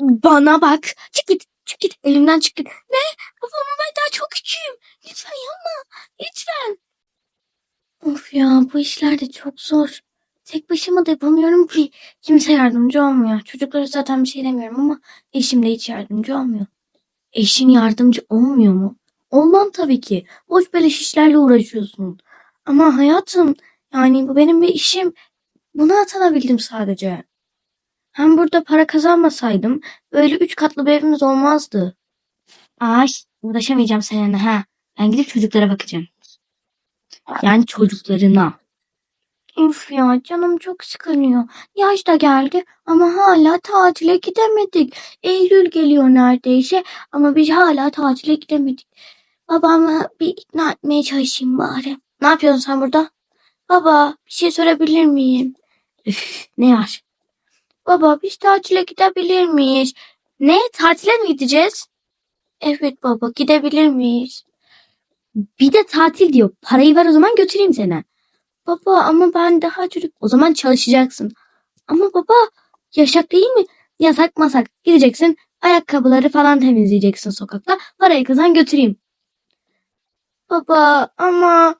Bana bak. Çık git. Çık git. Elimden çık git. Ne? Babama ben daha çok küçüğüm. Lütfen yapma. Lütfen. Of ya bu işler de çok zor. Tek başıma da yapamıyorum ki. Kimse yardımcı olmuyor. Çocuklara zaten bir şey demiyorum ama eşim de hiç yardımcı olmuyor. Eşin yardımcı olmuyor mu? Olmam tabii ki. Boş beleş işlerle uğraşıyorsun. Ama hayatım yani bu benim bir işim. Buna atanabildim sadece. Hem burada para kazanmasaydım böyle üç katlı bir evimiz olmazdı. Ay uğraşamayacağım seninle ha. Ben gidip çocuklara bakacağım. Yani çocuklarına. Üf ya canım çok sıkılıyor. Yaş da geldi ama hala tatile gidemedik. Eylül geliyor neredeyse ama biz hala tatile gidemedik. Babamı bir ikna etmeye çalışayım bari. Ne yapıyorsun sen burada? Baba bir şey sorabilir miyim? Üf, ne var? Baba biz tatile gidebilir miyiz? Ne? Tatile mi gideceğiz? Evet baba gidebilir miyiz? Bir de tatil diyor. Parayı ver o zaman götüreyim seni. Baba ama ben daha çocuk. O zaman çalışacaksın. Ama baba yasak değil mi? Yasak masak. Gideceksin ayakkabıları falan temizleyeceksin sokakta. Parayı kazan götüreyim. Baba ama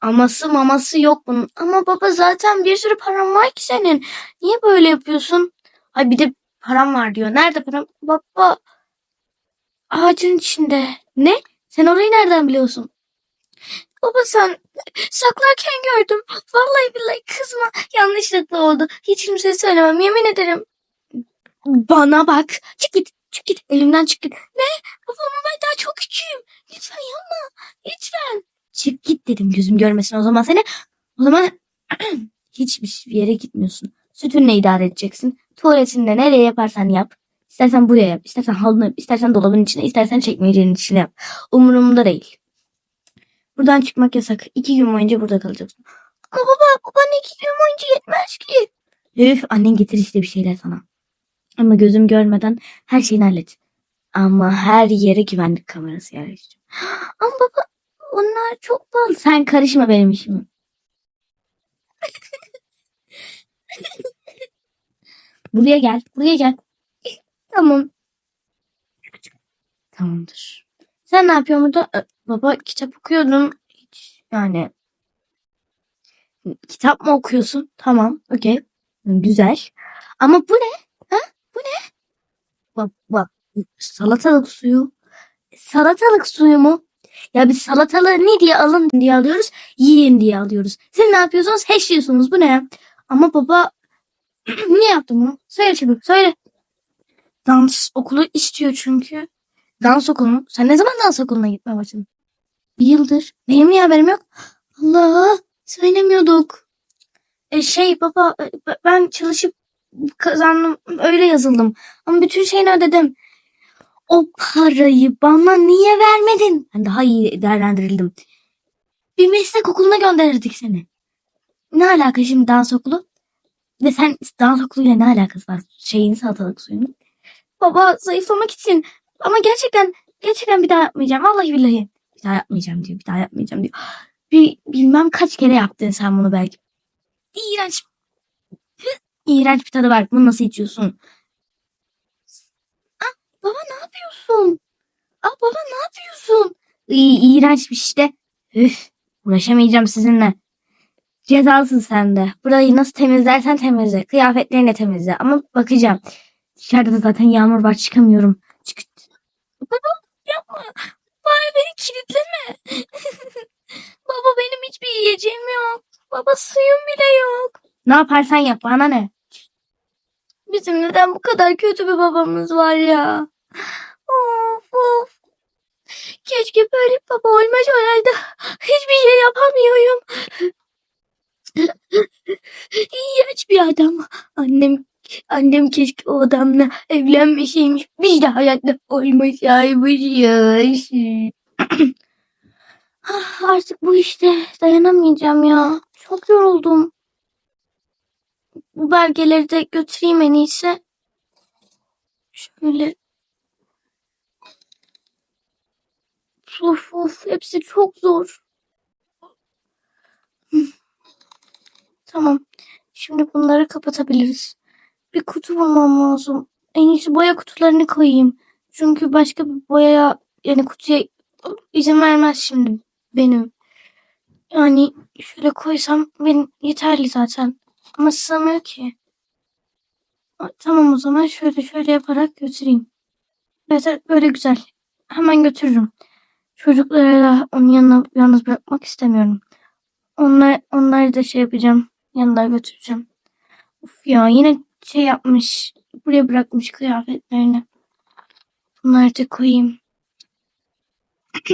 aması maması yok bunun. Ama baba zaten bir sürü param var ki senin. Niye böyle yapıyorsun? Ay bir de param var diyor. Nerede param? Baba ağacın içinde. Ne? Sen orayı nereden biliyorsun? Baba sen saklarken gördüm. Vallahi billahi kızma. Yanlışlıkla oldu. Hiç kimseye söylemem. Yemin ederim. Bana bak. Çık git. Çık git. Elimden çık git. Ne? Babama ben daha çok küçüğüm. Lütfen yapma. Lütfen. Çık git dedim. Gözüm görmesin o zaman seni. O zaman hiçbir yere gitmiyorsun. Sütünle idare edeceksin. Tuvaletinde nereye yaparsan yap. İstersen buraya yap. istersen halını yap. istersen dolabın içine. istersen çekmecenin içine yap. Umurumda değil. Buradan çıkmak yasak. İki gün boyunca burada kalacaksın. Ama baba, baba ne iki gün boyunca yetmez ki. Üf, annen getir işte bir şeyler sana. Ama gözüm görmeden her şeyini hallet. Ama her yere güvenlik kamerası yerleştireceğim. Ama baba onlar çok pahalı. Sen karışma benim işime. buraya gel, buraya gel. Tamam. Tamamdır. Sen ne yapıyorsun burada? Baba kitap okuyordum. Hiç yani. Kitap mı okuyorsun? Tamam. Okey. Güzel. Ama bu ne? Ha? Bu ne? Bak bak. Salatalık suyu. Salatalık suyu mu? Ya biz salatalığı ne diye alın diye alıyoruz? Yiyin diye alıyoruz. Siz ne yapıyorsunuz? Heşliyorsunuz. Bu ne? Ama baba niye yaptın bunu? Söyle çabuk. Söyle. Dans okulu istiyor çünkü. Dans okulu? Sen ne zaman dans okuluna gitmeye başladın? Bir yıldır. Benim niye haberim yok? Allah söylemiyorduk. E şey baba e, ben çalışıp kazandım öyle yazıldım. Ama bütün şeyini ödedim. O parayı bana niye vermedin? Ben daha iyi değerlendirildim. Bir meslek okuluna gönderirdik seni. Ne alaka şimdi dans okulu? Ve sen dans okuluyla ne alakası var? Şeyin salatalık suyunun. Baba zayıflamak için. Ama gerçekten gerçekten bir daha yapmayacağım. Vallahi billahi. Bir daha yapmayacağım diyor. Bir daha yapmayacağım diyor. Bir, bilmem kaç kere yaptın sen bunu belki. İğrenç. İğrenç bir tadı var. Bunu nasıl içiyorsun? Baba ne yapıyorsun? Ah baba ne yapıyorsun? İyi, iğrençmiş işte. Üf, uğraşamayacağım sizinle. Cezalısın sen de. Burayı nasıl temizlersen temizle. Kıyafetlerini de temizle. Ama bakacağım. Dışarıda da zaten yağmur var çıkamıyorum. Çık. Baba yapma. Bari beni kilitleme. Baba benim hiçbir yiyeceğim yok. Baba suyum bile yok. Ne yaparsan yap bana ne? Bizim neden bu kadar kötü bir babamız var ya? Of of. Keşke böyle bir baba olmaz olaydı. Hiçbir şey yapamıyorum. İğrenç bir adam. Annem annem keşke o adamla evlenmeseymiş. Biz de hayatta olmasaymışız. Ah, Artık bu işte dayanamayacağım ya. Çok yoruldum. Bu belgeleri de götüreyim en iyisi. Şöyle. Of of hepsi çok zor. Tamam. Şimdi bunları kapatabiliriz. Bir kutu bulmam lazım. en iyisi boya kutularını koyayım. Çünkü başka bir boyaya yani kutuya izin vermez şimdi benim. Yani şöyle koysam benim yeterli zaten. Ama sığmıyor ki. Tamam o zaman şöyle şöyle yaparak götüreyim. Evet böyle güzel. Hemen götürürüm. Çocukları da onun yanına yalnız bırakmak istemiyorum. Onlar, onları da şey yapacağım. Yanına götüreceğim. Uf ya yine şey yapmış. Buraya bırakmış kıyafetlerini. Bunları da koyayım.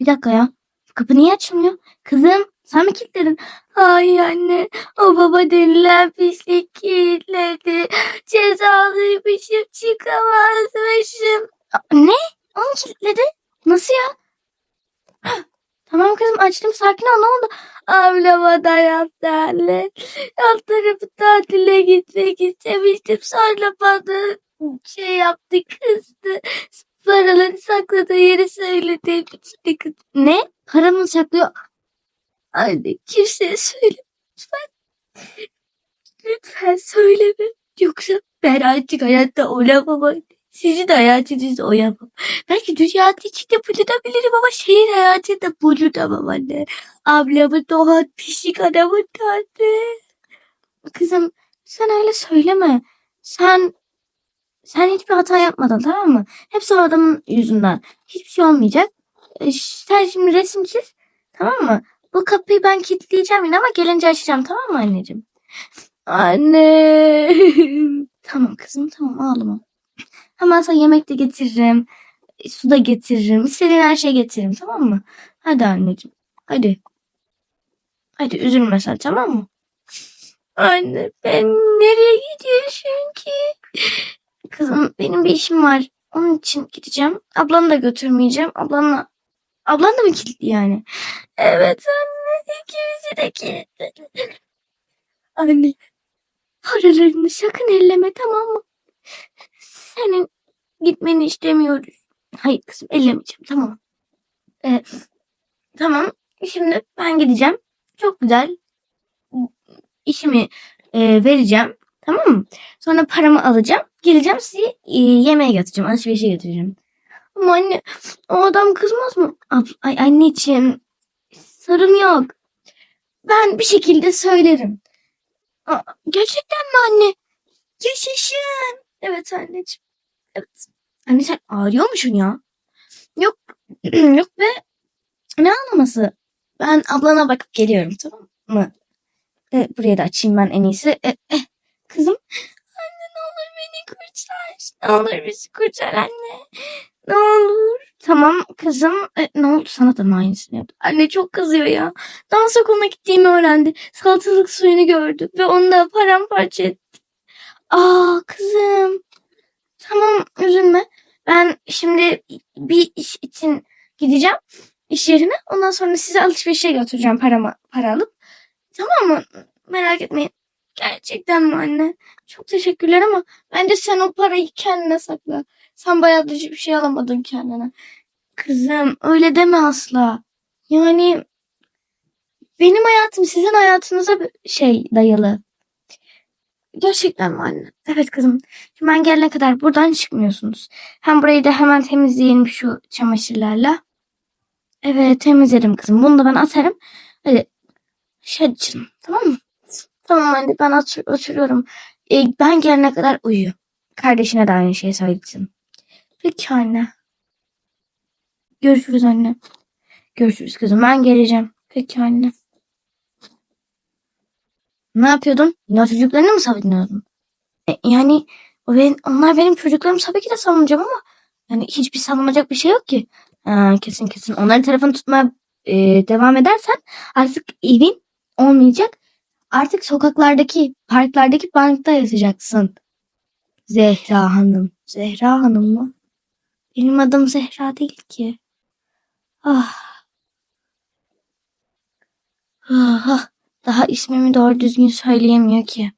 Bir dakika ya. Kapı niye açılmıyor? Kızım sen mi kilitledin? Ay anne o baba denilen pislik kilitledi. Cezalıymışım çıkamazmışım. Ne? Onu kilitledi? Nasıl ya? Tamam kızım açtım sakin ol ne oldu? Ablama da yaptı anne. Alt tarafı tatile gitmek istemiştim. Sonra bana şey yaptı kızdı. Paraları sakladığı yeri söyledi. Ne? Paramı saklıyor. Anne kimseye söyle. Lütfen. Lütfen söyleme. Yoksa ben artık hayatta olamam anne. Sizin hayatınızda oyamam. Belki dünyanın içinde bulunabilirim ama şehir hayatında bulunamam anne. Ablamın doğan pişik adamın anne. Kızım sen öyle söyleme. Sen sen hiçbir hata yapmadın tamam mı? Hepsi o adamın yüzünden. Hiçbir şey olmayacak. E, Sen şimdi resim çiz. Tamam mı? Bu kapıyı ben kilitleyeceğim yine ama gelince açacağım tamam mı anneciğim? Anne. tamam kızım tamam ağlama. Hemen sana yemek de getiririm. Su da getiririm. İstediğin her şeyi getiririm tamam mı? Hadi anneciğim. Hadi. Hadi üzülme sen tamam mı? Anne ben nereye gidiyorsun ki? Kızım benim bir işim var. Onun için gideceğim. Ablanı da götürmeyeceğim. Ablanla Ablan da mı kilitli yani? Evet anne. ikimizi de kilitli. Anne. Paralarını sakın elleme tamam mı? Senin gitmeni istemiyoruz. Hayır kızım ellemeyeceğim tamam. Ee, tamam. Şimdi ben gideceğim. Çok güzel. işimi e, vereceğim. Tamam mı? Sonra paramı alacağım. Geleceğim sizi e, yemeğe götüreceğim. Alışverişe götüreceğim. Ama anne o adam kızmaz mı? Ab- Ay anneciğim sorun yok. Ben bir şekilde söylerim. Aa, gerçekten mi anne? Yaşasın. Evet anneciğim. Evet. Anne sen ağlıyor musun ya? Yok. yok be. Ne ağlaması? Ben ablana bakıp geliyorum tamam mı? E, buraya da açayım ben en iyisi. E, e, kızım. Anne ne olur beni kurtar. Ne olur bizi kurtar anne. Ne olur. Tamam kızım. E, ne oldu sana da mı aynısını yaptı? Anne çok kızıyor ya. Dans okuluna gittiğimi öğrendi. Salatalık suyunu gördü. Ve onu da paramparça etti. Aa kızım. Tamam üzülme. Ben şimdi bir iş için gideceğim iş yerine. Ondan sonra sizi alışverişe götüreceğim paramı, para alıp. Tamam mı? Merak etmeyin. Gerçekten mi anne? Çok teşekkürler ama bence sen o parayı kendine sakla. Sen bayağı bir şey alamadın kendine. Kızım öyle deme asla. Yani benim hayatım sizin hayatınıza şey dayalı. Gerçekten mi anne? Evet kızım. Şimdi ben gelene kadar buradan çıkmıyorsunuz. Hem burayı da hemen temizleyelim şu çamaşırlarla. Evet temizledim kızım. Bunu da ben atarım. Hadi. Hadi canım. Tamam mı? Tamam anne ben otur oturuyorum. Ee, ben gelene kadar uyu. Kardeşine de aynı şeyi söyledim. Peki anne. Görüşürüz anne. Görüşürüz kızım. Ben geleceğim. Peki anne. Ne yapıyordun? Yine çocuklarını mı savunuyordun? E, yani o benim, onlar benim çocuklarım tabii ki de savunacağım ama yani hiçbir savunacak bir şey yok ki. Ha, kesin kesin. Onların tarafını tutmaya e, devam edersen artık evin olmayacak. Artık sokaklardaki, parklardaki bankta yatacaksın. Zehra Hanım. Zehra Hanım mı? Benim adım Zehra değil ki. Ah. Ah, ah. Daha ismimi doğru düzgün söyleyemiyor ki.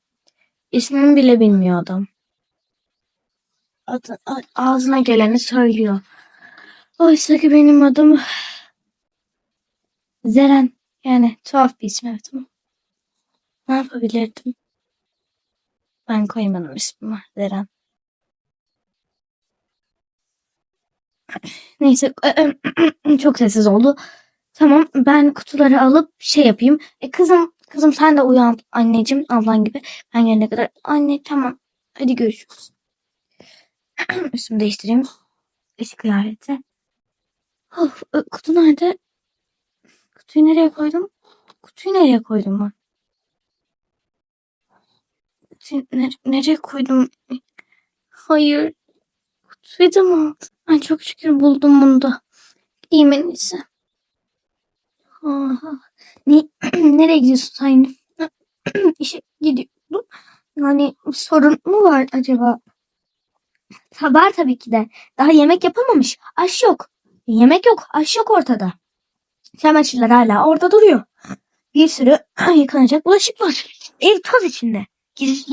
İsmimi bile bilmiyor adam. Adı- ağzına geleni söylüyor. Oysa ki benim adım Zeren. Yani tuhaf bir isim evet ama. Ne yapabilirdim? Ben koymadım ismimi Zeren. Neyse çok sessiz oldu. Tamam ben kutuları alıp şey yapayım. E kızım kızım sen de uyan anneciğim ablan gibi. Ben gelene kadar. Anne tamam hadi görüşürüz. Üstümü değiştireyim. Eski kıyafeti. Of, e, kutu nerede? Kutuyu nereye koydum? Kutuyu nereye koydum ben? Kutuyu ne- nereye koydum? Hayır. Kutuyu da mı aldın? Ay çok şükür buldum bunu da. Gideyim en iyisi. Aha. Ne, nereye gidiyorsun sen? İşe gidiyorum. Yani sorun mu var acaba? Var tabii ki de. Daha yemek yapılmamış. Aş yok. Yemek yok. Aş yok ortada. Çamaşırlar hala orada duruyor. Bir sürü yıkanacak bulaşık var. Ev toz içinde.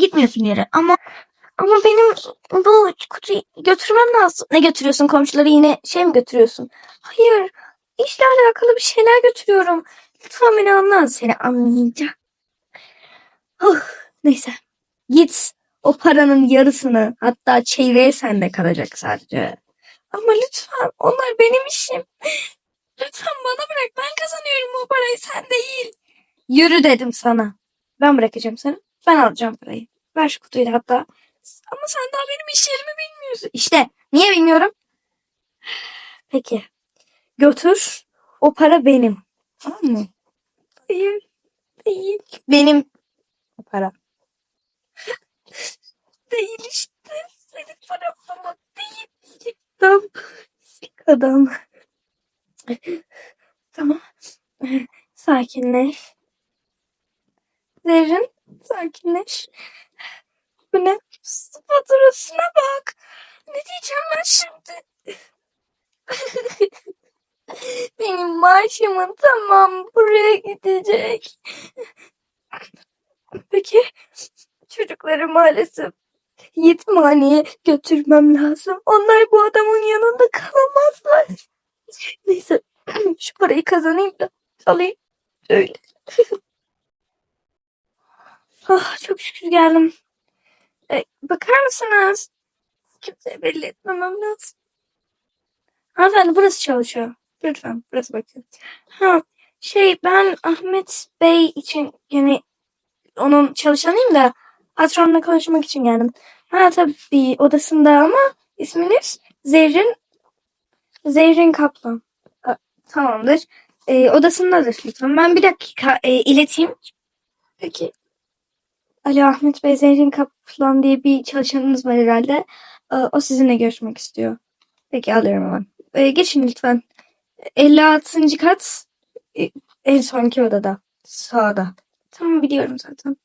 Gitmiyorsun yere ama ama benim bu kutuyu götürmem lazım. Ne götürüyorsun? Komşuları yine şey mi götürüyorsun? Hayır. İşle alakalı bir şeyler götürüyorum. Lütfen beni anla. Seni anlayacağım. Oh, neyse. Git. O paranın yarısını hatta çeyreği sende kalacak sadece. Ama lütfen onlar benim işim. Lütfen bana bırak. Ben kazanıyorum bu parayı sen değil. Yürü dedim sana. Ben bırakacağım seni. Ben alacağım parayı. Ver şu kutuyu hatta. Ama sen daha benim işlerimi bilmiyorsun. İşte niye bilmiyorum? Peki. Götür. O para benim. Tamam mı? Hayır. Değil. Benim o para. Değil işte. Senin paran falan değil. Adam. Sik adam. Tamam. Sakinleş. Derin. Sakinleş. Su faturasına bak. Ne diyeceğim ben şimdi? Benim maaşımın tamam buraya gidecek. Peki çocukları maalesef yetimhaneye götürmem lazım. Onlar bu adamın yanında kalamazlar. Neyse şu parayı kazanayım da alayım. Öyle. ah, çok şükür geldim. E, bakar mısınız? Kimseye belli etmemem lazım. Hanımefendi burası çalışıyor. Lütfen burası bakın. Ha şey ben Ahmet Bey için yani onun çalışanıyım da patronla konuşmak için geldim. Ha tabii odasında ama isminiz Zerrin Zerrin Kaplan. A, tamamdır. E, odasındadır lütfen. Ben bir dakika e, ileteyim. Peki. Ali Ahmet Bey Zerrin Kaplan diye bir çalışanınız var herhalde. E, o sizinle görüşmek istiyor. Peki alıyorum hemen. E, geçin lütfen. 56. kat e, en sonki odada. Sağda. Tamam biliyorum zaten.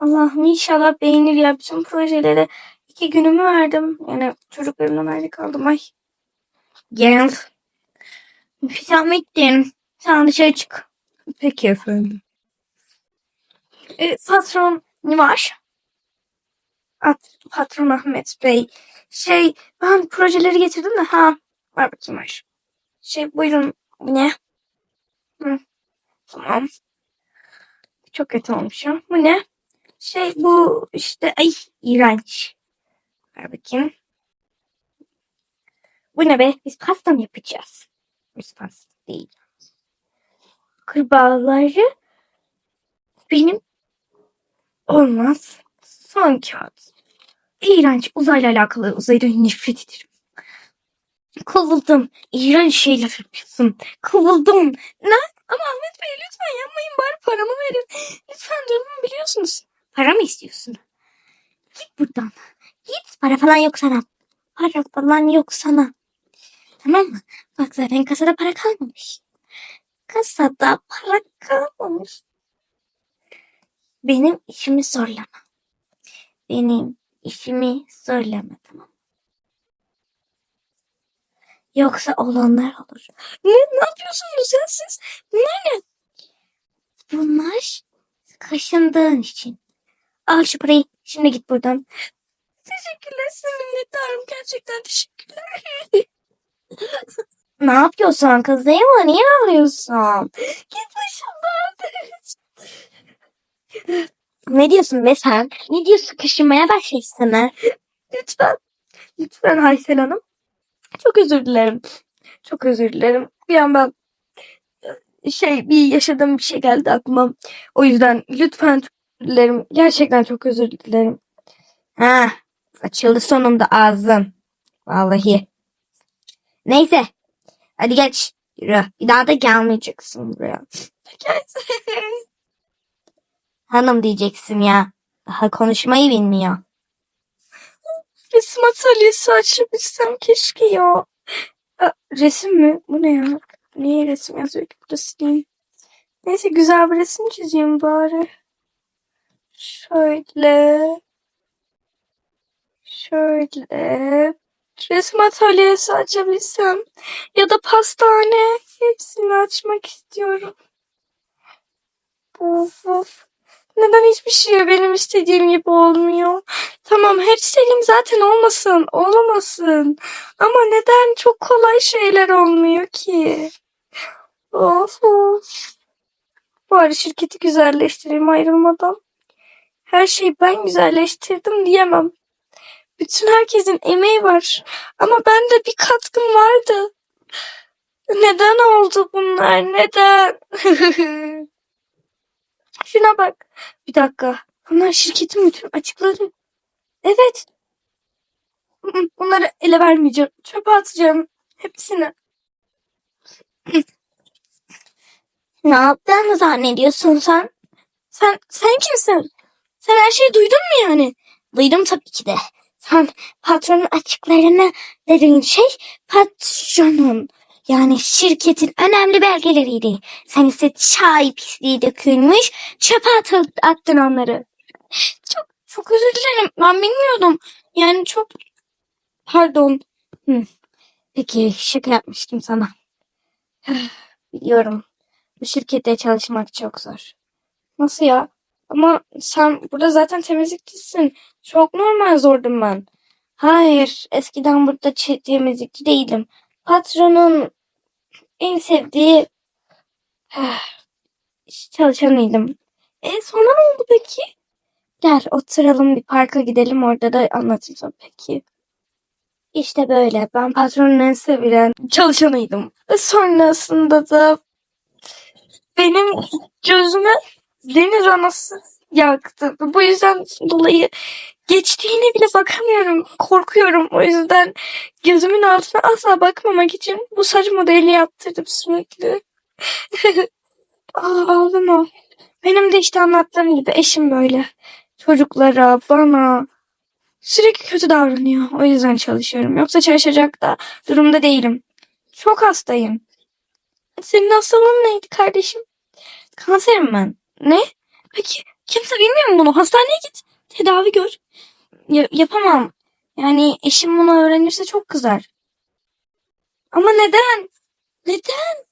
Allah'ım inşallah beğenir ya. Bütün projelere iki günümü verdim. Yani çocuklarımdan ayrı kaldım. Ay. Gel. Hüsamettin. Sen dışarı çık. Peki efendim. E, patron var? At, patron Ahmet Bey. Şey ben projeleri getirdim de ha. Ver bakayım var. Şey buyurun. Bu ne? Hı, tamam. Çok kötü olmuş ya. Bu ne? Şey bu işte ay iğrenç. Ver bakayım. Bu ne be? Biz pasta mı yapacağız? Biz pasta değil. Kurbağaları benim olmaz. Son kağıt. İğrenç. Uzayla alakalı. Uzaydan nefret ederim. Kovuldum. İğrenç şeyler yapıyorsun. Kovuldum. Ne? Ama Ahmet Bey lütfen yapmayın. Bari paramı verin. Lütfen durumumu biliyorsunuz. Para mı istiyorsun? Git buradan. Git. Para falan yok sana. Para falan yok sana. Tamam mı? Bak zaten kasada para kalmamış. Kasada para kalmamış. Benim işimi zorlama. Benim işimi zorlama tamam. Yoksa olanlar olur. Ne, ne yapıyorsunuz ya siz? Ne? Bunlar kaşındığın için. Al şu parayı. Şimdi git buradan. Teşekkürler. Size minnettarım. Gerçekten teşekkürler. ne yapıyorsun kız değil mi? Niye ağlıyorsun? Git başımdan. Ne diyorsun be sen? Ne diyorsun? Kaşınmaya başlaysana. Lütfen. Lütfen Aysel Hanım. Çok özür dilerim. Çok özür dilerim. Bir an ben şey bir yaşadığım bir şey geldi aklıma. O yüzden lütfen çok özür dilerim. Gerçekten çok özür dilerim. Ha, açıldı sonunda ağzım. Vallahi. Neyse. Hadi geç. Yürü. Bir daha da gelmeyeceksin buraya. Hanım diyeceksin ya. Daha konuşmayı bilmiyor. Resim atölyesi açabilsem keşke ya. Resim mi? Bu ne ya? Niye resim yazıyor ki burada sileyim. Neyse güzel bir resim çizeyim bari. Şöyle. Şöyle. Resim atölyesi açabilsem. Ya da pastane. Hepsini açmak istiyorum. Of of. Neden hiçbir şey benim istediğim gibi olmuyor? Tamam her istediğim zaten olmasın. Olamasın. Ama neden çok kolay şeyler olmuyor ki? Of of. Bari şirketi güzelleştireyim ayrılmadan. Her şeyi ben güzelleştirdim diyemem. Bütün herkesin emeği var. Ama ben de bir katkım vardı. Neden oldu bunlar? Neden? Şuna bak. Bir dakika. Bunlar şirketin bütün açıkları. Evet. Bunları ele vermeyeceğim. Çöpe atacağım. Hepsini. ne yaptığını zannediyorsun sen? Sen, sen kimsin? Sen her şeyi duydun mu yani? Duydum tabii ki de. Sen patronun açıklarını dediğin şey patronun yani şirketin önemli belgeleriydi. Sen ise çay pisliği dökülmüş çöpe atıl, attın onları. Çok çok özür dilerim. Ben bilmiyordum. Yani çok pardon. Hı. Peki şaka yapmıştım sana. Biliyorum. Bu şirkette çalışmak çok zor. Nasıl ya? Ama sen burada zaten temizlikçisin. Çok normal zordum ben. Hayır, eskiden burada temizlikçi değildim. Patronun en sevdiği çalışanıydım. E sonra ne oldu peki? Gel oturalım bir parka gidelim orada da anlatayım sana peki. İşte böyle ben patronun en sevilen çalışanıydım. Sonrasında da benim gözüme deniz anası yaktı. Bu yüzden dolayı geçtiğine bile bakamıyorum. Korkuyorum. O yüzden gözümün altına asla bakmamak için bu saç modeli yaptırdım sürekli. Aa, ağlama. Benim de işte anlattığım gibi eşim böyle. Çocuklara, bana sürekli kötü davranıyor. O yüzden çalışıyorum. Yoksa çalışacak da durumda değilim. Çok hastayım. Senin hastalığın neydi kardeşim? Kanserim ben. Ne? Peki kimse bilmiyor mu bunu? Hastaneye git. Tedavi gör. Ya- yapamam. Yani eşim bunu öğrenirse çok kızar. Ama neden? Neden?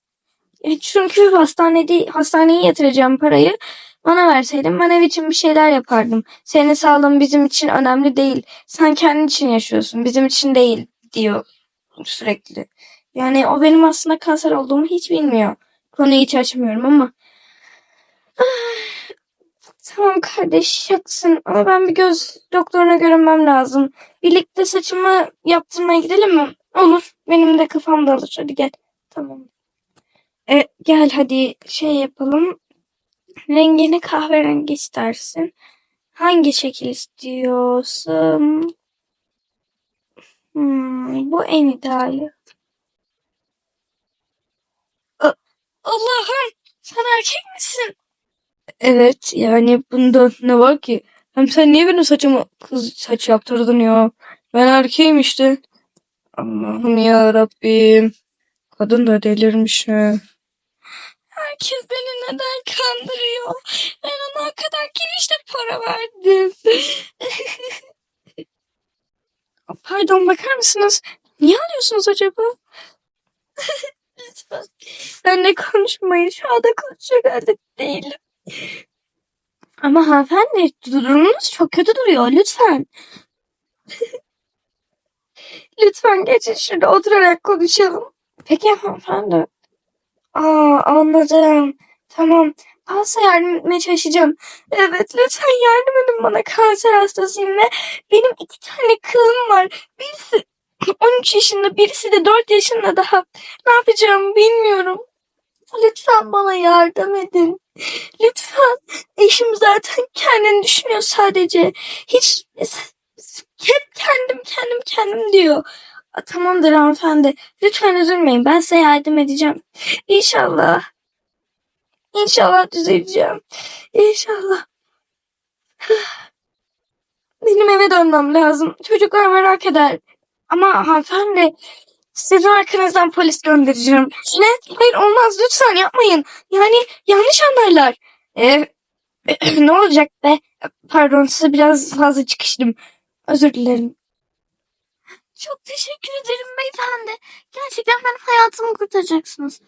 E çünkü hastanede hastaneye yatıracağım parayı. Bana verseydin ben ev için bir şeyler yapardım. Senin sağlığın bizim için önemli değil. Sen kendin için yaşıyorsun. Bizim için değil diyor sürekli. Yani o benim aslında kanser olduğumu hiç bilmiyor. Konuyu hiç açmıyorum ama. Ah, Tamam kardeş haklısın ama ben bir göz doktoruna görünmem lazım. Birlikte saçımı yaptırmaya gidelim mi? Olur. Benim de kafam dağılır. Hadi gel. Tamam. E, gel hadi şey yapalım. Rengini kahverengi istersin. Hangi şekil istiyorsun? Hmm, bu en ideali. Allah'ım sen erkek misin? Evet yani bunda ne var ki? Hem sen niye benim saçımı kız saç yaptırdın ya? Ben erkeğim işte. Allah'ım ya Rabbim. Kadın da delirmiş ha. Herkes beni neden kandırıyor? Ben ona o kadar girişte para verdim. Pardon bakar mısınız? Niye alıyorsunuz acaba? Lütfen. Benle konuşmayın. Şu anda konuşacak halde değilim. Ama hanımefendi durumunuz çok kötü duruyor. Lütfen. Lütfen geçin şurada oturarak konuşalım. Peki hanımefendi. Aa anladım. Tamam. Fazla yardım etmeye çalışacağım. Evet lütfen yardım edin bana kanser hastasıyım ve benim iki tane kızım var. Birisi 13 yaşında birisi de 4 yaşında daha. Ne yapacağımı bilmiyorum. Lütfen bana yardım edin. Lütfen. Eşim zaten kendini düşünüyor sadece. Hiç hep kendim kendim kendim diyor. "A, Tamamdır hanımefendi. Lütfen üzülmeyin. Ben size yardım edeceğim. İnşallah. İnşallah düzeleceğim. İnşallah. Benim eve dönmem lazım. Çocuklar merak eder. Ama hanımefendi sizin arkanızdan polis göndereceğim. Ne? Hayır olmaz lütfen yapmayın. Yani yanlış anlarlar. Ee, ne olacak be? Pardon size biraz fazla çıkıştım. Özür dilerim. Çok teşekkür ederim beyefendi. Gerçekten benim hayatımı kurtaracaksınız.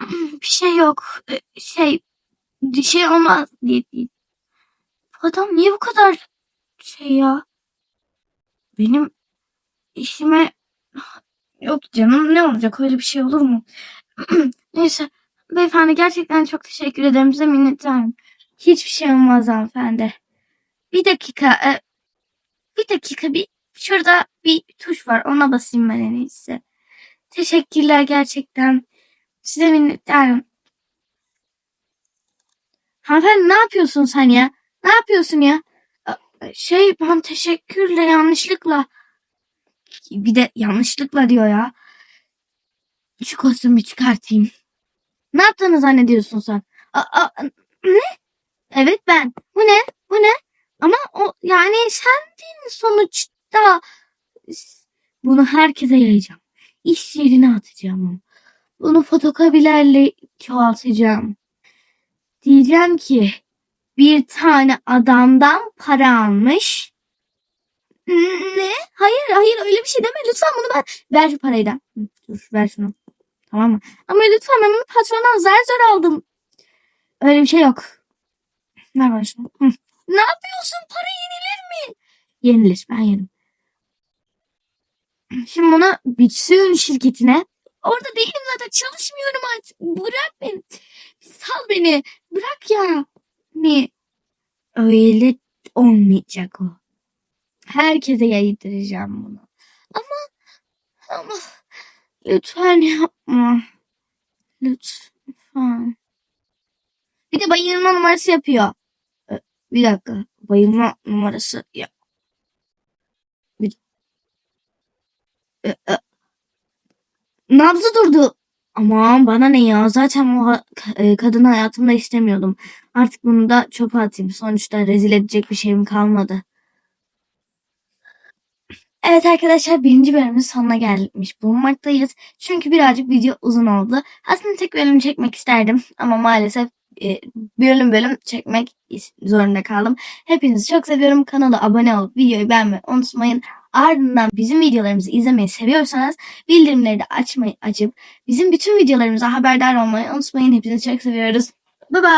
bir şey yok. Ee, Şey, bir şey olmaz diye değil. Bu adam niye bu kadar şey ya? Benim işime yok canım ne olacak öyle bir şey olur mu? Neyse beyefendi gerçekten çok teşekkür ederim size minnettarım. Hiçbir şey olmaz hanımefendi. Bir dakika e, bir dakika bir şurada bir tuş var ona basayım ben en iyisi. Teşekkürler gerçekten. Size minnettarım. Hanımefendi ne yapıyorsun sen ya? Ne yapıyorsun ya? Şey ben teşekkürle yanlışlıkla bir de yanlışlıkla diyor ya. Şu kostümü çıkartayım. Ne yaptığını zannediyorsun sen? A, a, ne? Evet ben. Bu ne? Bu ne? Ama o yani sendin sonuçta. Bunu herkese yayacağım. İş yerine atacağım. Bunu fotokopilerle çoğaltacağım. Diyeceğim ki bir tane adamdan para almış. Ne? Hayır hayır öyle bir şey deme. Lütfen bunu ben... Ver şu parayı da. Dur ver şunu. Tamam mı? Ama lütfen ben bunu patrondan zar zor aldım. Öyle bir şey yok. Ver bana şunu. Hı. Ne yapıyorsun? Para yenilir mi? Yenilir. Ben yerim. Şimdi bunu Bitsun şirketine. Orada değilim zaten. Çalışmıyorum artık. Bırak beni. Sal beni. Bırak ya. Ne? Öyle olmayacak o. Herkese yaydıracağım bunu. Ama ama lütfen yapma. Lütfen. Bir de bayılma numarası yapıyor. Bir dakika. Bayılma numarası ya. Bir... Nabzı durdu. Aman bana ne ya. Zaten o e, kadını hayatımda istemiyordum. Artık bunu da çöpe atayım. Sonuçta rezil edecek bir şeyim kalmadı. Evet arkadaşlar birinci bölümün sonuna gelmiş bulunmaktayız. Çünkü birazcık video uzun oldu. Aslında tek bölüm çekmek isterdim ama maalesef e, bölüm bölüm çekmek zorunda kaldım. Hepinizi çok seviyorum. Kanala abone olup videoyu beğenmeyi unutmayın. Ardından bizim videolarımızı izlemeyi seviyorsanız bildirimleri de açmayı açıp bizim bütün videolarımıza haberdar olmayı unutmayın. Hepinizi çok seviyoruz. Bye bye.